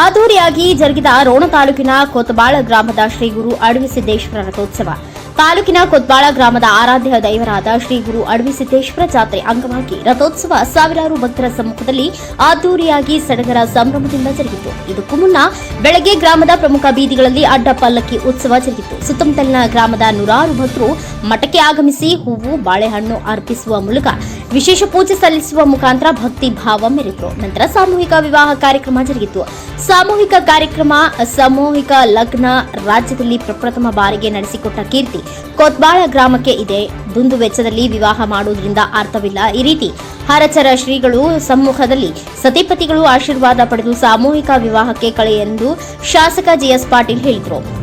ಅದ್ದೂರಿಯಾಗಿ ಜರುಗಿದ ರೋಣ ತಾಲೂಕಿನ ಕೊತ್ಬಾಳ ಗ್ರಾಮದ ಶ್ರೀ ಗುರು ಅಡವಿ ಸಿದ್ದೇಶ್ವರ ರಥೋತ್ಸವ. ತಾಲೂಕಿನ ಕೊತ್ಬಾಳ ಗ್ರಾಮದ ಆರಾಧ್ಯ ದೈವರಾದ ಶ್ರೀ ಗುರು ಅಡವಿ ಸಿದ್ದೇಶ್ವರ ಜಾತ್ರೆ ಅಂಗವಾಗಿ ರಥೋತ್ಸವ ಸಾವಿರಾರು ಭಕ್ತರ ಸಮ್ಮುಖದಲ್ಲಿ ಅದ್ದೂರಿಯಾಗಿ ಸಡಗರ ಸಂಭ್ರಮದಿಂದ ಜರುಗಿತು. ಇದಕ್ಕೂ ಮುನ್ನ ಬೆಳಗ್ಗೆ ಗ್ರಾಮದ ಪ್ರಮುಖ ಬೀದಿಗಳಲ್ಲಿ ಅಡ್ಡ ಪಲ್ಲಕ್ಕಿ ಉತ್ಸವ ಜರುಗಿತು. ಸುತ್ತಮುತ್ತಲಿನ ಗ್ರಾಮದ ನೂರಾರು ಭಕ್ತರು ಮಠಕ್ಕೆ ಆಗಮಿಸಿ ಹೂವು, ಬಾಳೆಹಣ್ಣು ಅರ್ಪಿಸುವ ಮೂಲಕ ವಿಶೇಷ ಪೂಜೆ ಸಲ್ಲಿಸುವ ಮುಖಾಂತರ ಭಕ್ತಿ ಭಾವ ಮೆರೆದರು ನಂತರ ಸಾಮೂಹಿಕ ವಿವಾಹ ಕಾರ್ಯಕ್ರಮ ಜರುಗಿತು. ಸಾಮೂಹಿಕ ಕಾರ್ಯಕ್ರಮ, ಸಾಮೂಹಿಕ ಲಗ್ನ ರಾಜ್ಯದಲ್ಲಿ ಪ್ರಪ್ರಥಮ ಬಾರಿಗೆ ನಡೆಸಿಕೊಟ್ಟ ಕೀರ್ತಿ ಕೊತ್ಬಾಳ ಗ್ರಾಮಕ್ಕೆ ಇದೆ. ದುಂದು ವೆಚ್ಚದಲ್ಲಿ ವಿವಾಹ ಮಾಡುವುದರಿಂದ ಅರ್ಥವಿಲ್ಲ. ಈ ರೀತಿ ಹರಚರ ಶ್ರೀಗಳು ಸಮ್ಮುಖದಲ್ಲಿ ಸತಿಪತಿಗಳು ಆಶೀರ್ವಾದ ಪಡೆದು ಸಾಮೂಹಿಕ ವಿವಾಹಕ್ಕೆ ಕಳೆ ಎಂದು ಶಾಸಕ ಜಿಎಸ್ ಪಾಟೀಲ್ ಹೇಳಿದರು.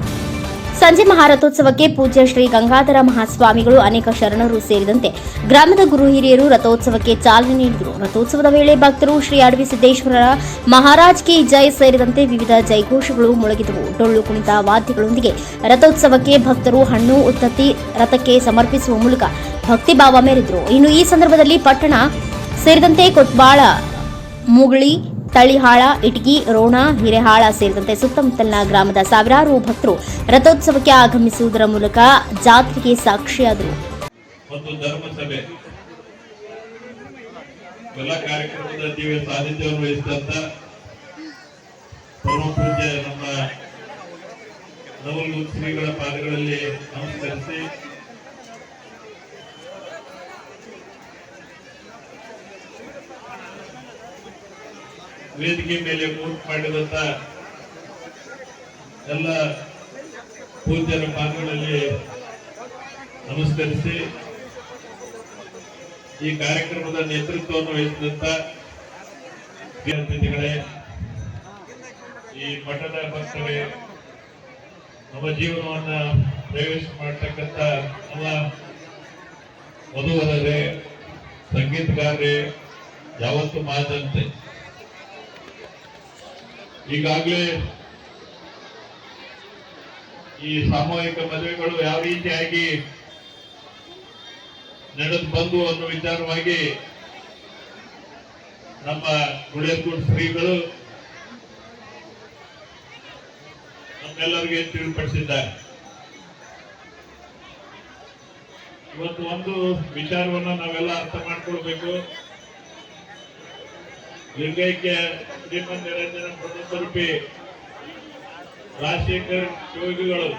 ಸಂಜೆ ಮಹಾರಥೋತ್ಸವಕ್ಕೆ ಪೂಜ್ಯ ಶ್ರೀ ಗಂಗಾಧರ ಮಹಾಸ್ವಾಮಿಗಳು ಅನೇಕ ಶರಣರು ಸೇರಿದಂತೆ ಗ್ರಾಮದ ಗುರು ಹಿರಿಯರು ರಥೋತ್ಸವಕ್ಕೆ ಚಾಲನೆ ನೀಡಿದರು. ರಥೋತ್ಸವದ ವೇಳೆ ಭಕ್ತರು ಶ್ರೀ ಅಡವಿ ಸಿದ್ದೇಶ್ವರರ ಮಹಾರಾಜ್ ಕಿ ಜಯ ಸೇರಿದಂತೆ ವಿವಿಧ ಜೈಘೋಷಗಳು ಮೊಳಗಿದವು. ಡೊಳ್ಳು ಕುಣಿತ ವಾದ್ಯಗಳೊಂದಿಗೆ ರಥೋತ್ಸವಕ್ಕೆ ಭಕ್ತರು ಹಣ್ಣು, ಉತ್ತತ್ತಿ ರಥಕ್ಕೆ ಸಮರ್ಪಿಸುವ ಮೂಲಕ ಭಕ್ತಿಭಾವ ಮೆರೆದರು. ಇನ್ನು ಈ ಸಂದರ್ಭದಲ್ಲಿ ಪಟ್ಟಣ ಸೇರಿದಂತೆ ಕೊಟ್ಬಾಳ ಮುಗುಳಿ ತಳಿಹಾಳ, ಇಟಗಿ, ರೋಣ, ಹಿರೇಹಾಳ ಸೇರಿದಂತೆ ಸುತ್ತಮುತ್ತಲಿನ ಗ್ರಾಮದ ಸಾವಿರಾರು ಭಕ್ತರು ರಥೋತ್ಸವಕ್ಕೆ ಆಗಮಿಸುವುದರ ಮೂಲಕ ಜಾತ್ರೆಗೆ ಸಾಕ್ಷಿಯಾದರು. ಎಲ್ಲ ಕಾರ್ಯಕ್ರಮದ ದಿವ್ಯ ಸಾನ್ನಿಧ್ಯವನ್ನು ವಹಿಸಿದಂತ ಪರಮ ಪೂಜ್ಯ ನಮ್ಮ ನವಲು ಶ್ರೀಗಳ ಪಾದಗಳಲ್ಲಿ ನಮಸ್ಕರಿಸಿ. ವೇದಿಕೆ ಮೇಲೆ ಮೂಟ್ ಮಾಡಿದಂತ ಎಲ್ಲ ಪೂಜ್ಯರ ಪಾದಗಳಲ್ಲಿ ನಮಸ್ಕರಿಸಿ ಈ ಕಾರ್ಯಕ್ರಮದ ನೇತೃತ್ವವನ್ನು ವಹಿಸಿದಂತ ಅತಿಥಿಗಳೇ ಈ ಮಠದ ಭಕ್ತರೇ, ನಮ್ಮ ಜೀವನವನ್ನ ಪ್ರವೇಶ ಮಾಡತಕ್ಕಂತ ನಮ್ಮ ವಧುವರರೇ, ಸಂಗೀತಗಾರರೇ, ಯಾವತ್ತು ಮಾತಂತೆ ಈಗಾಗಲೇ ಈ ಸಾಮೂಹಿಕ ಮದುವೆಗಳು ಯಾವ ರೀತಿಯಾಗಿ ನಡೆದು ಬಂದು ಅನ್ನೋ ವಿಚಾರವಾಗಿ ನಮ್ಮ ಗುಳೇರ್ಗೂಡ್ ಶ್ರೀಗಳು ನಮ್ಮೆಲ್ಲರಿಗೆ ತಿಳಿಪಡಿಸಿದ್ದಾರೆ. ಇವತ್ತು ಒಂದು ವಿಚಾರವನ್ನ ನಾವೆಲ್ಲ ಅರ್ಥ ಮಾಡ್ಕೊಳ್ಬೇಕು. ಲಿಂಗೈಕ್ಯ ನಿರಂಜನ ಪ್ರತಿಸ್ವರೂಪಿ ರಾಜಶೇಖರ್ ಯೋಗಿಗಳು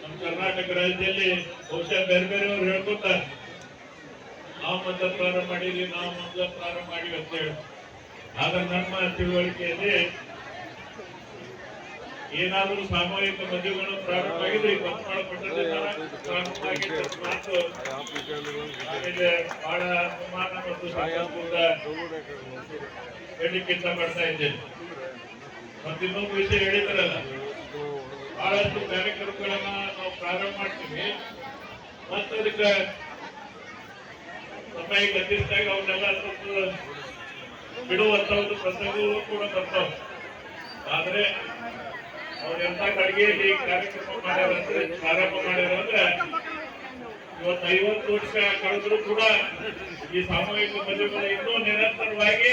ನಮ್ಮ ಕರ್ನಾಟಕ ರಾಜ್ಯದಲ್ಲಿ ಬಹುಶಃ ಬೇರೆ ಬೇರೆಯವರು ಹೇಳ್ಕೊತಾರೆ ನಾವು ಮೊದಲ ಪ್ರಾರಂಭ ಮಾಡಿದ್ವಿ, ನಾವು ಮೊದಲ ಪ್ರಾರಂಭ ಮಾಡಿವಿ ಅಂತ ಹೇಳಿ. ಆದ್ರೆ ನಮ್ಮ ತಿಳುವಳಿಕೆಯಲ್ಲಿ ಏನಾದರೂ ಸಾಮೂಹಿಕ ಮದುವೆಗಳು ಪ್ರಾರಂಭ ಆಗಿದ್ರೆ ಪ್ರಾರಂಭ ಆಗಿದ್ದ ಮಾತು. ಆಮೇಲೆ ಬಹಳ ಅಭಿಮಾನ ಮತ್ತು ಹೇಳಿ ಕೆಲಸ ಮಾಡ್ತಾ ಇದ್ದೇನೆ. ಮತ್ತೆ ಇನ್ನೊಂದು ವಿಷಯ ಹೇಳಿದ್ರಲ್ಲ ಬಹಳಷ್ಟು ಕಾರ್ಯಕ್ರಮಗಳನ್ನ ನಾವು ಪ್ರಾರಂಭ ಮಾಡ್ತೀವಿ. ಮತ್ತೆ ಅದಕ್ಕೆ ಸಮಯ ಗತಿಸಿದಾಗ ಅವನ್ನೆಲ್ಲ ಸ್ವಲ್ಪ ಬಿಡುವಂತ ಒಂದು ಪ್ರಸಂಗಗಳು ಕೂಡ ಬರ್ತಾವ. ಆದ್ರೆ ಅವ್ರೆಂತ ಈ ಕಾರ್ಯಕ್ರಮ ಮಾಡ್ಯಾರ ಅಂದ್ರೆ ಪ್ರಾರಂಭ ಅಂದ್ರೆ ಇವತ್ತು ಐವತ್ತು ವರ್ಷ ಕಳೆದ್ರು ಕೂಡ ಈ ಸಾಮೂಹಿಕ ಮದುವೆಗಳು ಇನ್ನೂ ನಿರಂತರವಾಗಿ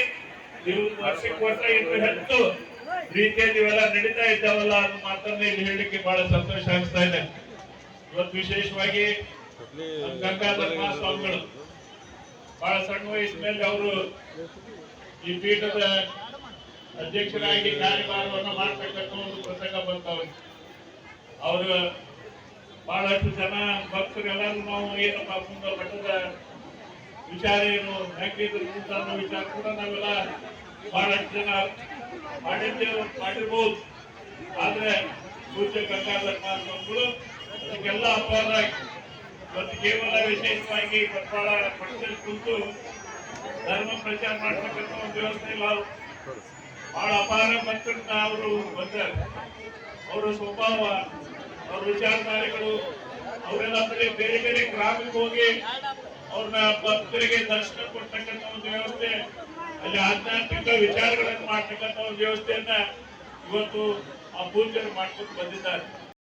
ನೀವು ವರ್ಷಕ್ಕೆ ವರ್ಷ ಇನ್ನೂ ಹೆಚ್ಚು ರೀತಿಯಲ್ಲಿ ಇವೆಲ್ಲ ನಡೀತಾ ಇದ್ದಾವಲ್ಲ ಅನ್ನೋ ಮಾತನ್ನ ಇಲ್ಲಿ ಹೇಳಲಿಕ್ಕೆ ಬಹಳ ಸಂತೋಷ ಅನಿಸ್ತಾ ಇದೆ. ಇವತ್ತು ವಿಶೇಷವಾಗಿ ನಮ್ಮ ಸ್ವಾಮಿಗಳು. ಬಹಳ ಸಣ್ಣ ವಯಸ್ಸಿನಲ್ಲಿ ಅವರು ಈ ಪೀಠದ ಅಧ್ಯಕ್ಷರಾಗಿ ಕಾರ್ಯಭಾರವನ್ನು ಮಾಡ್ತಕ್ಕಂಥ ಒಂದು ಪ್ರಸಂಗ ಬಂತವ್ರು. ಅವರು ಬಹಳಷ್ಟು ಜನ ಭಕ್ತರೆಲ್ಲರೂ ನಾವು ಏನಪ್ಪ ಮುಂದೆ ಮಠದ ವಿಚಾರ ಏನು ಹೆಂಗಿದ್ರು ಅನ್ನೋ ವಿಚಾರ ಕೂಡ ನಾವೆಲ್ಲ ಬಹಳಷ್ಟು ಜನ ಮಾಡಿದ್ದೇವೆ ಮಾಡಿರ್ಬೋದು. ಆದ್ರೆ ಪೂಜ್ಯ ಗಂಗಾಧರ ಮಹಾಸ್ವಾಮಿಗಳು ಅದಕ್ಕೆಲ್ಲ ಅಪಾರ ಮತ್ತು ಕೇವಲ ವಿಶೇಷವಾಗಿ ಬಂಟ್ವಾಳ ಮಠದಲ್ಲಿ ಕುಂತು ಧರ್ಮ ಪ್ರಚಾರ ಮಾಡ್ತಕ್ಕಂಥ ಒಂದು ವ್ಯವಸ್ಥೆ ಇಲ್ಲ. ಬಹಳ ಅಪಾರ ಭಕ್ತರನ್ನ ಅವರು ಬಂದರು ಅವರ ಸ್ವಭಾವ, ಅವ್ರ ವಿಚಾರಧಾರೆಗಳು, ಅವರೆಲ್ಲ ಬರೀ ಬೇರೆ ಬೇರೆ ಗ್ರಾಮಕ್ಕೆ ಹೋಗಿ ಅವ್ರನ್ನ ಭಕ್ತರಿಗೆ ದರ್ಶನ ಕೊಡ್ತಕ್ಕಂಥ ಒಂದು ವ್ಯವಸ್ಥೆ, ಅಲ್ಲಿ ಆಧ್ಯಾತ್ಮಿಕ ವಿಚಾರಗಳನ್ನು ಮಾಡ್ತಕ್ಕಂಥ ಒಂದು ವ್ಯವಸ್ಥೆಯನ್ನ ಇವತ್ತು ಆ ಪೂಜೆ ಮಾಡ್ಕೊಂಡು ಬಂದಿದ್ದಾರೆ.